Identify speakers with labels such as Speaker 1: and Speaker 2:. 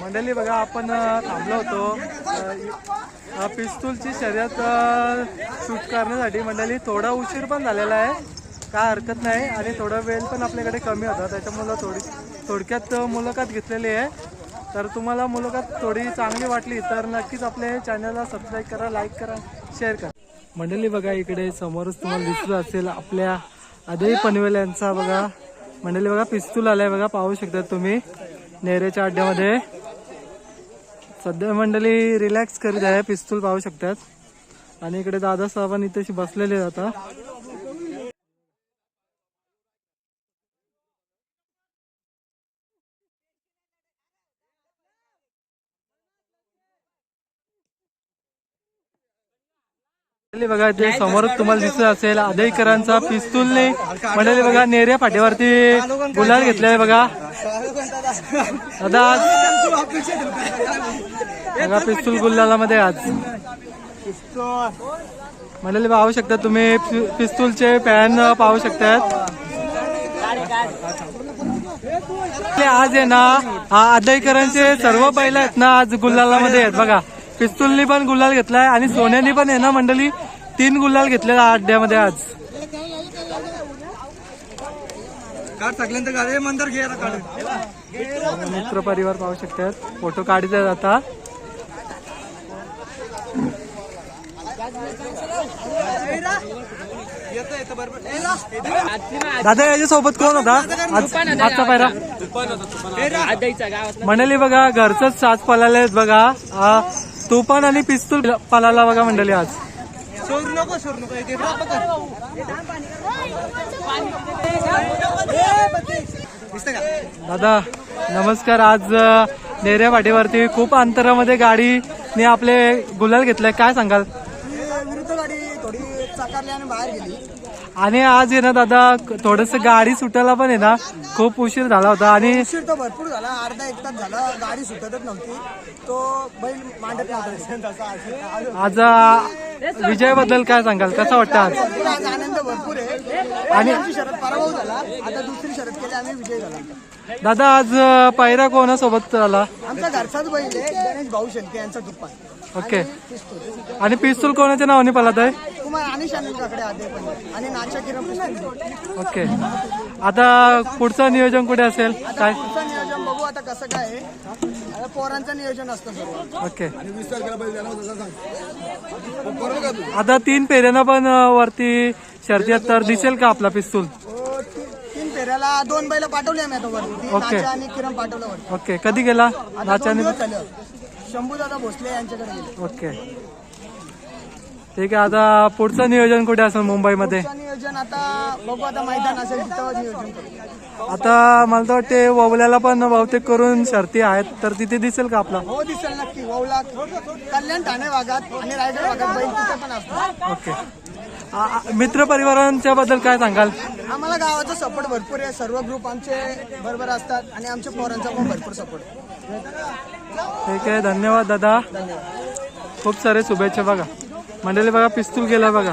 Speaker 1: मंडळी बघा आपण थांबलो होतो. पिस्तूलची शर्यत शूट करण्यासाठी मंडळी थोडा उशीर पण झालेला आहे. काय हरकत नाही आणि थोडा वेळ पण आपल्याकडे कमी होता. त्याच्यामुळं थोडी थोडक्यात मुलाखत घेतलेली आहे. तर तुम्हाला मुलाखत थोडी चांगली वाटली तर नक्कीच आपल्या चॅनलला सबस्क्राईब करा लाईक करा शेअर करा. मंडळी बघा इकडे समोरच तुम्हाला दिसलं असेल आपल्या आदई पनवेल यांचा बघा. मंडळी बघा पिस्तूल आलाय बघा पाहू शकता तुम्ही. नेरेच्या अड्ड्यामध्ये. सध्या मंडळी रिलॅक्स करीत आहे पिस्तूल पाहू शकतात. आणि इकडे दादा साहेबांनी इथे बसलेले जातात बघा ते समोर तुम्हाला दिसत असेल आदईकरांचा पिस्तूलने. म्हणाले बघा नेऱ्या पाठीवरती गुलाल घेतलाय बघा. दादा आज बघा पिस्तूल आज. म्हणाले पाहू शकता तुम्ही पिस्तूलचे पॅन पाहू शकतात. ते आज आहे ना हा आदईकरांचे सर्व बैल आहेत ना आज गुलालामध्ये आहेत बघा. पिस्तूलनी पण गुलाल घेतलाय आणि सोन्यानी पण आहे ना मंडळी? तीन गुलाल घेतले अड्ड्यामध्ये आज.
Speaker 2: काढ सगळ्यांचं गाडी मंदर घे आता काढ.
Speaker 1: मित्र परिवार पाहू शकतात. फोटो
Speaker 2: येतं बरोबर
Speaker 1: दादा याच्या सोबत कोण होता? आज आजचा पायरा. मंडळी बघा घरचंच साज पलाले आहेत बघा तुफान आणि पिस्तूल पलाला बघा मंडळी आज. दादा नमस्कार. आज नेऱ्या वाटेवरती खूप अंतरामध्ये गाडीने आपले गुलाल घेतलाय. काय सांगाल?
Speaker 2: विरुद्ध गाडी थोडी चाकारली आणि बाहेर गेली.
Speaker 1: आणि आज आहे ना दादा थोडस गाडी सुटायला पण आहे ना खूप उशीर झाला होता आणि
Speaker 2: उशीर तर भरपूर झाला. अर्धा एक तास झाला. गाडी सुटतच नव्हती. तो बैल मांडत
Speaker 1: आज अ, विजयाबद्दल काय सांगाल? कसं वाटतं आज?
Speaker 2: आनंद भरपूर आहे. आणि आमची शरद पराभव झाला. आता दुसरी शरद केली आम्ही विजय झाला.
Speaker 1: दादा आज अ, पायरा कोणासोबत झाला
Speaker 2: आमचा घरचाच बैल आहे गणेश भाऊ यांचा दुप्पा.
Speaker 1: ओके. आणि पिस्तूल कोणाच्या नावाने पळत आहे?
Speaker 2: कुमार आणि नाचा किरण पुस्तक
Speaker 1: ओके. आता पुढचं नियोजन कुठे असेल? काय?
Speaker 2: कसं काय आहे? आता पोरांचं नियोजन असतं सर्व
Speaker 1: ओके. आता तीन पेऱ्यांना पण अ, वरती शर्यत तर दिसेल का आपला पिस्तूल?
Speaker 2: हो, ती- तीन फेऱ्याला दोन बैल पाठवले आम्ही आता वरती.
Speaker 1: ओके.
Speaker 2: नाचा आणि किरण पाठवलं वरती.
Speaker 1: ओके. कधी गेला?
Speaker 2: आता दोन
Speaker 1: नाच्याने
Speaker 2: दिवस झाले. शंभू दादा भोसले यांच्याकडे गेले.
Speaker 1: ओके. ठीक आहे आता पुढचं नियोजन कुठे असेल मुंबईमध्ये?
Speaker 2: नियोजन आता बघू आता मैदान असेल तिथं नियोजन करू.
Speaker 1: आता मला तर वाटते ववल्याला पण बहुतेक करून शर्ती आहेत तर तिथे दिसेल का आपला?
Speaker 2: हो दिसेल नक्की वौला कल्याण ठाणे भागात आणि रायगड भागात बैल तिथे पण असतात
Speaker 1: ओके. आ- आ- मित्र परिवारांच्या बद्दल काय सांगाल?
Speaker 2: आम्हाला गावाचा सपोर्ट भरपूर आहे सर्व ग्रुप आमचे बरोबर असतात आणि आमच्या पोरांचा पण भरपूर सपोर्ट
Speaker 1: ठीक आहे धन्यवाद दादा. खूप सारे शुभेच्छा बघा. मंडळी बघा पिस्तूल गेला बघा.